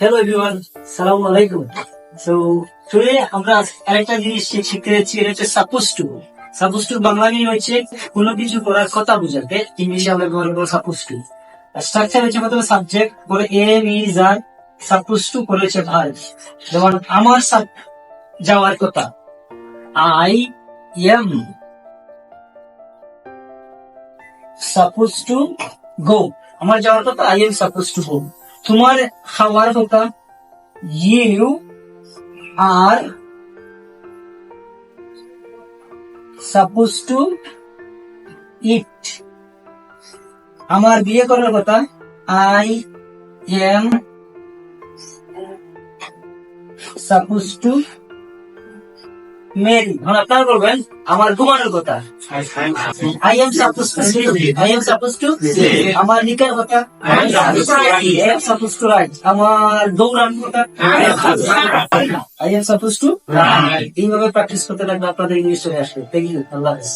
Hello everyone সালাম আলাইকুম so today আমরা আরেকটা জিনিস শিখতে যাচ্ছি, এটা হচ্ছে suppose to suppose to Bangla meaning হচ্ছে কোনো কিছু করার কথা বোঝাতে ইংলিশে আমরা ব্যবহার করব সাপোজ টু স্ট্রাকচার হচ্ছে সাবজেক্ট পরে am is are suppose to হচ্ছে যেমন আমার যাওয়ার কথা। I am suppose to go আমার যাওয়ার কথা I am suppose to go তোমার খাওয়ার কথা you are suppose to eat আমার বিয়ে করার কথা আই এম সাপোজ টু আমার ঘুমানোর কথা। I am suppose to I am suppose to আমার নিকার কথা। I am suppose to write. I am supposed to write. আমার দৌড়ান কথা। I am supposed to write. I am suppose to. এইভাবে প্র্যাকটিস করতে লাগবে আপনাদের ইংলিশ চলে আসবে। থ্যাংক ইউ আল্লাহ হাফেজ।